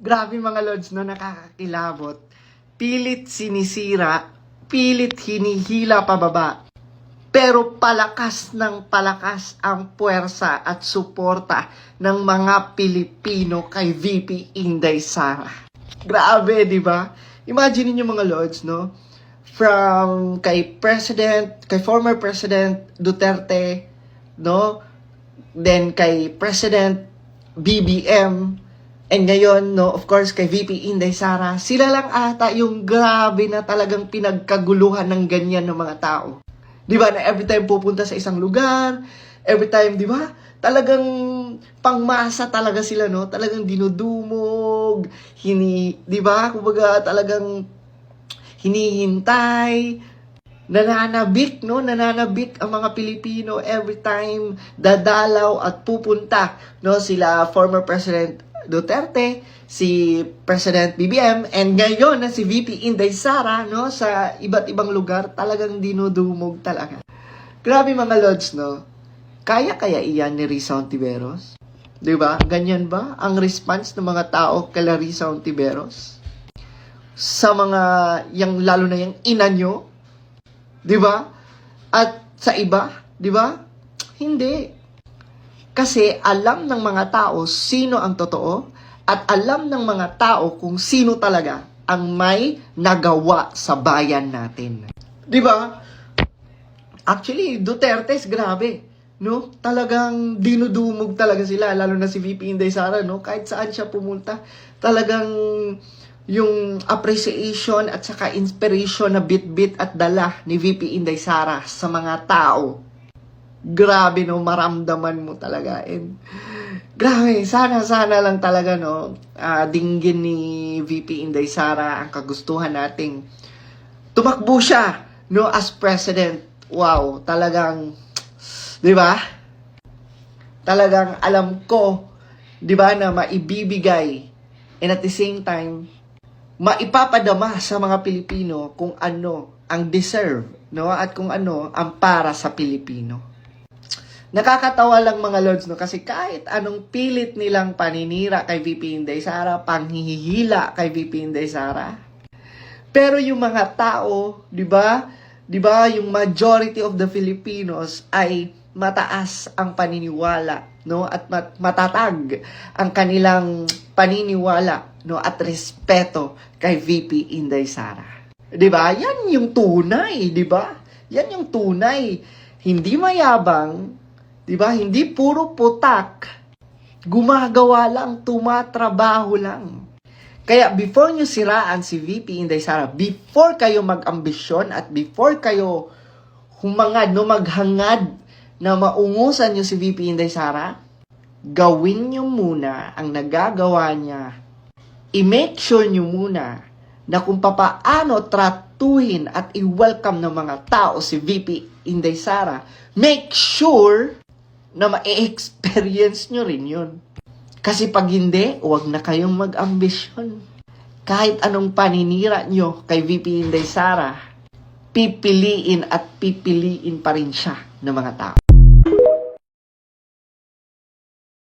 Grabe mga Lods, no? Nakakakilabot. Pilit sinisira, pilit hinihila pababa. Pero palakas ng palakas ang puwersa at suporta ng mga Pilipino kay VP Inday Sara. Grabe, di ba? Imagine niyo mga Lods, no? From kay President, kay former President Duterte, no? Then kay President BBM, and ngayon, no, of course, kay VP Inday Sara, sila lang ata yung grabe na talagang pinagkaguluhan ng ganyan ng mga tao. Di ba, na every time pupunta sa isang lugar, every time, di ba, talagang pangmasa talaga sila, no? Talagang dinudumog, hini, di ba, kumbaga talagang hinihintay, nananabik, no? Nananabik ang mga Pilipino every time dadalaw at pupunta, no? Sila former President Duterte, si President BBM, and ngayon na si VP Inday Sara, no? Sa iba't ibang lugar, talagang dinudumog talaga. Grabe mga lods, no? Kaya kaya iyan ni Risa Ontiveros? ba? Ganyan ba ang response ng mga tao kay Risa Ontiveros? Sa mga yang lalo na yung ina nyo, ba? At sa iba, ba? Hindi. Kasi alam ng mga tao sino ang totoo at alam ng mga tao kung sino talaga ang may nagawa sa bayan natin. 'Di ba? Actually, Duterte's grabe. No? Talagang dinudumog talaga sila, lalo na si VP Inday Sara, no? Kahit saan siya pumunta, talagang yung appreciation at saka inspiration na bit-bit at dala ni VP Inday Sara sa mga tao. Grabe no, maramdaman mo talaga. And, grabe, sana, sana lang talaga no, ah, dinggin ni VP Inday Sara ang kagustuhan nating tumakbo siya no, as president. Wow, talagang, di ba? Talagang alam ko, di ba, na maibibigay and at the same time, maipapadama sa mga Pilipino kung ano ang deserve, no? At kung ano ang para sa Pilipino. Nakakatawa lang mga lords, no? Kasi kahit anong pilit nilang paninira kay VP Inday Sara, panghihila kay VP Inday Sara, pero yung mga tao, 'di ba? 'Di ba, yung majority of the Filipinos ay mataas ang paniniwala, no? At mat- matatag ang kanilang paniniwala, no? At respeto kay VP Inday Sara. 'Di ba? Yan yung tunay, 'di ba? Yan yung tunay. Hindi mayabang, 'di ba? Hindi puro putak. Gumagawa lang, tumatrabaho lang. Kaya before nyo siraan si VP Inday Sara, before kayo mag-ambisyon at before kayo humangad, no, maghangad na maungusan nyo si VP Inday Sara, gawin nyo muna ang nagagawa niya. I-make sure nyo muna na kung papaano tratuhin at i-welcome ng mga tao si VP Inday Sara, make sure na ma-experience nyo rin yun. Kasi pag hindi, huwag na kayong mag-ambisyon. Kahit anong paninira nyo kay VP Inday Sara, pipiliin at pipiliin pa rin siya ng mga tao.